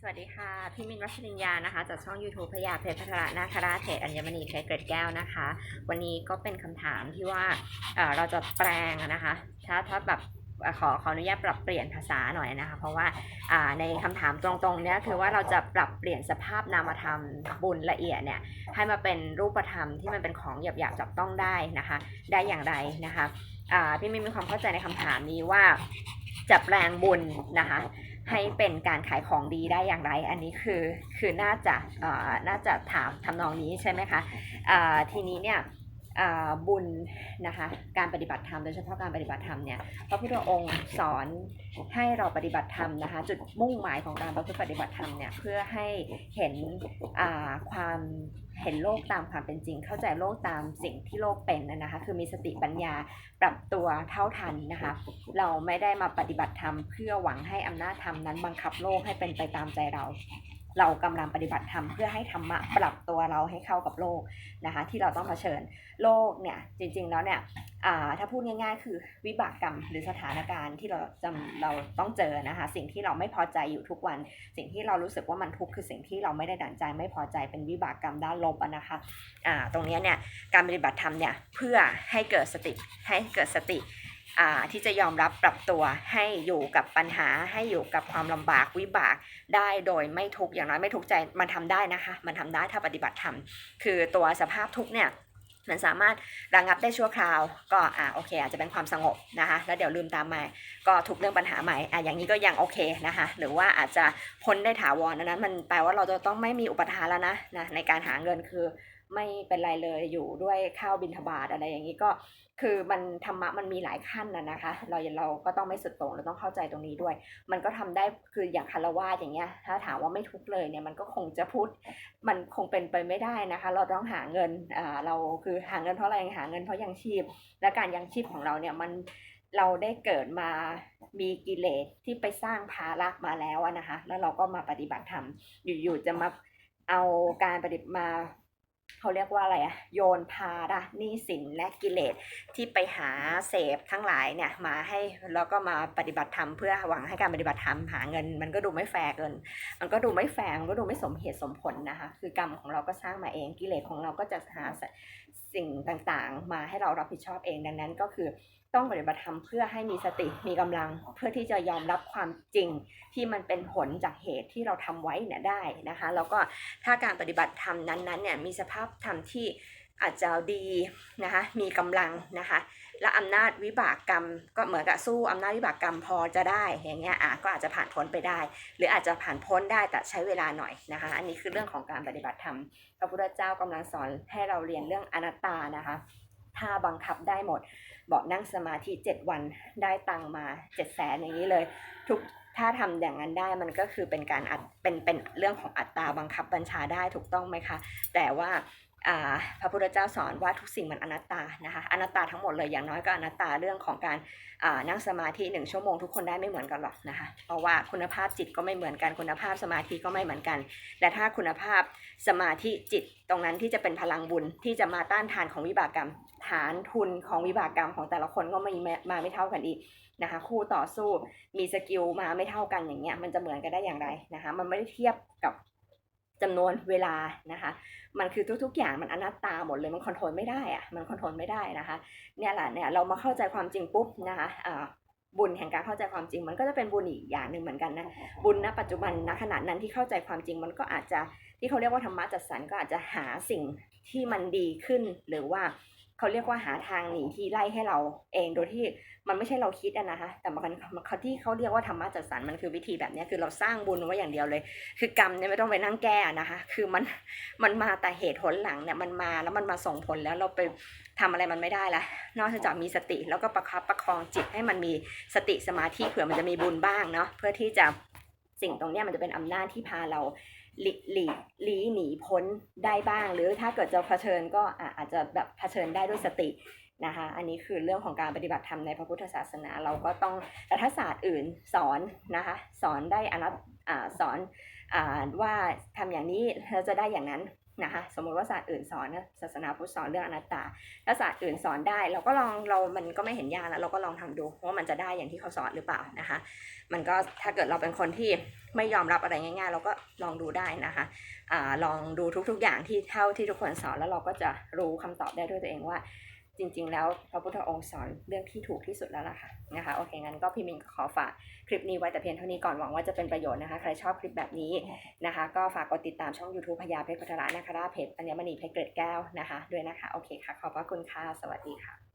สวัสดีค่ะ พี่มินรัชริญญานะคะ จากช่อง YouTube พยาเพชรพัฒรนาคราชเทศอัญมณีเพชรเกร็ดแก้วนะคะ วันนี้ก็เป็นคำถามที่ว่าเเราจะแปลงนะคะ ถ้าถ้าแบบขอขออนุญาตปรับเปลี่ยนภาษาหน่อยนะคะ เพราะว่าาในคำถามตรงๆเนี้ยคือว่าเราจะปรับเปลี่ยนสภาพนามธรรมบุญละเอียดเนี่ยให้มาเป็นรูปธรรมที่มันเป็นของหยาบๆจับต้องได้นะคะ ได้อย่างไรนะคะพี่มินมีความเข้าใจในคำถามนี้ว่าจะแปลงบุญนะคะ ให้เป็นการขายของดีได้อย่างไร อันนี้คือคือน่าจะน่าจะถามทำนองนี้ใช่ไหมคะทีนี้เนี่ย บุญนะคะการปฏิบัติธรรมโดยเฉพาะการปฏิบัติธรรมเนี่ยพระพุทธองค์สอนให้เราปฏิบัติธรรมนะคะจุดมุ่งหมายของการประพฤติปฏิบัติธรรมเนี่ยเพื่อให้เห็นความเห็นโลกตามความเป็นจริง เข้าใจโลกตามสิ่งที่โลกเป็นนะคะคือมีสติปัญญาปรับตัวเท่าทันนะคะเราไม่ได้มาปฏิบัติธรรมเพื่อหวังให้อำนาจธรรมนั้นบังคับโลกให้เป็นไปตามใจเรา เรากำลังปฏิบัติธรรมเพื่อให้ธรรมะปรับตัวเราให้เข้ากับโลกนะคะที่เราต้องเผชิญโลกเนี่ยจริงๆแล้วเนี่ยถ้าพูดง่ายๆ คือวิบากกรรมหรือสถานการณ์ที่เราจำเราต้องเจอนะคะสิ่งที่เราไม่พอใจอยู่ทุกวัน สิ่งที่เรารู้สึกว่ามันทุกข์คือสิ่งที่เราไม่ได้ดั่งใจไม่พอใจเป็นวิบากกรรมด้านลบนะคะอ่าตรงนี้เนี่ยการปฏิบัติธรรมเนี่ยเพื่อให้เกิดสติให้เกิดสติ ที่จะยอมรับปรับตัวให้อยู่กับปัญหาให้อยู่กับความลำบากวิบากได้โดยไม่ทุกข์อย่างน้อยไม่ทุกข์ใจมันทำได้นะคะ มันทำได้ถ้าปฏิบัติธรรมคือตัวสภาพทุกข์เนี่ยมันสามารถระงับได้ชั่วคราว ก็อ่าโอเค อาจจะเป็นความสงบนะคะแล้วเดี๋ยวลืมตามมาก็ทุกเรื่องปัญหาใหม่อะอย่างนี้ก็ยังโอเคนะคะหรือว่าอาจจะพ้นได้ถาวรนนั้นมันแปลว่าเราจะต้องไม่มีอุปทานแล้วนะนะในการหาเงินคือ ไม่เป็นไรเลยอยู่ด้วยข้าวบินทบาทอะไรอย่างนี้ก็คือมันธรรมะมันมีหลายขั้นนะนะคะ เราเราก็ต้องไม่สุดโต่งเราต้องเข้าใจตรงนี้ด้วย มันก็ทำได้คืออย่างคารวาสอย่างเงี้ย ถ้าถามว่าไม่ทุกเลยเนี่ยมันก็คงจะพูดมันคงเป็นไปไม่ได้นะคะ เราต้องหาเงินอ่าเราคือหาเงินเพราะอะไรหาเงินเพราะยังชีพ และการยังชีพของเราเนี่ยมันเราได้เกิดมามีกิเลสที่ไปสร้างภาระมาแล้วนะคะ แล้วเราก็มาปฏิบัติธรรมอยู่ๆจะมาเอาการปฏิบัติมา เขาเรียกว่าอะไรอะโยนภาระนี่สินและกิเลสที่ไปหาเสพทั้งหลายเนี่ยมาให้แล้วก็มาปฏิบัติธรรมเพื่อหวังให้การปฏิบัติธรรมหาเงิน มันก็ดูไม่แฟร์เกิน มันก็ดูไม่แฟร์มันก็ดูไม่สมเหตุสมผลนะคะคือกรรมของเราก็สร้างมาเองกิเลสของเราก็จะหาสิ่งต่างๆ มาให้เรารับผิดชอบเองดังนั้นก็คือ ต้องปฏิบัติธรรมเพื่อให้มีสติมีกำลัง เพื่อที่จะยอมรับความจริงที่มันเป็นผลจากเหตุที่เราทำไว้เนี่ยได้นะคะแล้วก็ถ้าการปฏิบัติธรรมนั้นๆเนี่ยมีสภาพธรรมที่อาจจะดีนะคะมีกำลังนะคะและอำนาจวิบากกรรม ก็เหมือนกับสู้อำนาจวิบากกรรมพอจะได้อย่างเงี้ยอะก็อาจจะผ่านพ้นไปได้ หรืออาจจะผ่านพ้นได้แต่ใช้เวลาหน่อยนะคะอันนี้คือเรื่องของการปฏิบัติธรรมพระพุทธเจ้ากำลังสอนให้เราเรียนเรื่องอนัตตานะคะ ถ้าบังคับได้หมด บอกนั่งสมาธิ 7 วันได้ตังมา7จ็ดแสนอย่างนี้เลย ทุกถ้าทำอย่างนั้นได้มันก็คือเป็นการอัดเป็นเป็นเรื่องของอัตราบังคับบัญชาได้ถูกต้องไหมคะ แต่ว่า พระพุทธเจ้าสอนว่าทุกสิ่งมันอนัตตานะคะอนัตตาทั้งหมดเลยอย่างน้อยก็อนัตตาเรื่องของการนั่งสมาธิหนึ่งชั่วโมงทุกคนได้ไม่เหมือนกันหรอกนะคะเพราะว่าคุณภาพจิตก็ไม่เหมือนกันคุณภาพสมาธิก็ไม่เหมือนกันและถ้าคุณภาพสมาธิจิตตรงนั้นที่จะเป็นพลังบุญที่จะมาต้านทานของวิบากกรรม ฐานทุนของวิบากกรรมของแต่ละคนก็ไม่มาไม่เท่ากันอีกนะคะคู่ต่อสู้มีสกิลมาไม่เท่ากันอย่างเงี้ยมันจะเหมือนกันได้อย่างไรนะคะมันไม่ได้เทียบกับ จำนวนเวลานะคะ มันคือทุก ๆ อย่างมันอนัตตาหมดเลยมันคอนโทรลไม่ได้อะมันคอนโทรลไม่ได้นะคะ เนี่ยแหละเนี่ยเรามาเข้าใจความจริงปุ๊บนะคะอ่าบุญแห่งการเข้าใจความจริงมันก็จะเป็นบุญอีกอย่างหนึ่งเหมือนกันนะบุญณปัจจุบันณขณะนั้นที่เข้าใจความจริงมันก็อาจจะที่เขาเรียกว่าธรรมะจัดสรรก็อาจจะหาสิ่งที่มันดีขึ้นหรือว่า เขาเรียกว่าหาทางหนีที่ไล่ให้เราเองโดยที่มันไม่ใช่เราคิดอะนะคะ แต่มันเขาที่เขาเรียกว่าธรรมะจัดสรรมันคือวิธีแบบนี้คือเราสร้างบุญไว้อย่างเดียวเลย คือกรรมเนี่ยไม่ต้องไปนั่งแก้นะคะ คือมันมันมาแต่เหตุผลหลังเนี่ยมันมาแล้วมันมาส่งผลแล้วเราไปทำอะไรมันไม่ได้ละนอกจากมีสติแล้วก็ประคับประคองจิตให้มันมีสติสมาธิเผื่อมันจะมีบุญบ้างเนาะเพื่อที่จะสิ่งตรงเนี้ยมันจะเป็นอำนาจที่พาเรา หลีหลีหลีหนีพ้นได้บ้าง หรือถ้าเกิดจะเผชิญก็อาจจะแบบเผชิญได้ด้วยสตินะคะ อันนี้คือเรื่องของการปฏิบัติธรรมในพระพุทธศาสนาเราก็ต้องแต่ถ้าศาสตร์อื่นสอนนะคะ สอนได้อนัตสอนอว่าทำอย่างนี้เราจะได้อย่างนั้น นะคะสมมติว่าศาสตร์อื่นสอนนะศาสนาพุทธสอนเรื่องอนัตตา ถ้าศาสตร์อื่นสอนได้ เราก็ลองเรามันก็ไม่เห็นยากแล้วเราก็ลองทำดูว่ามันจะได้อย่างที่เขาสอนหรือเปล่านะคะ มันก็ถ้าเกิดเราเป็นคนที่ไม่ยอมรับอะไรง่ายๆ เราก็ลองดูได้นะคะอ่าลองดูทุกๆอย่างที่เท่าที่ทุกคนสอนแล้วเราก็จะรู้คำตอบได้ด้วยตัวเองว่า จริงๆ แล้วพระพุทธองค์สอนเรื่องที่ถูกที่สุดแล้วล่ะค่ะนะคะโอเคงั้นก็พี่มินขอฝากคลิปนี้ไว้แต่เพียงเท่านี้ก่อนหวังว่าจะเป็นประโยชน์นะคะใครชอบคลิปแบบนี้นะคะ ก็ฝากกดติดตามช่อง YouTube พญาเพชรพัทระนาคราเพจอัญมณีเพชรเกรดแก้วนะคะด้วยนะคะโอเคค่ะขอบพระคุณค่ะสวัสดีค่ะ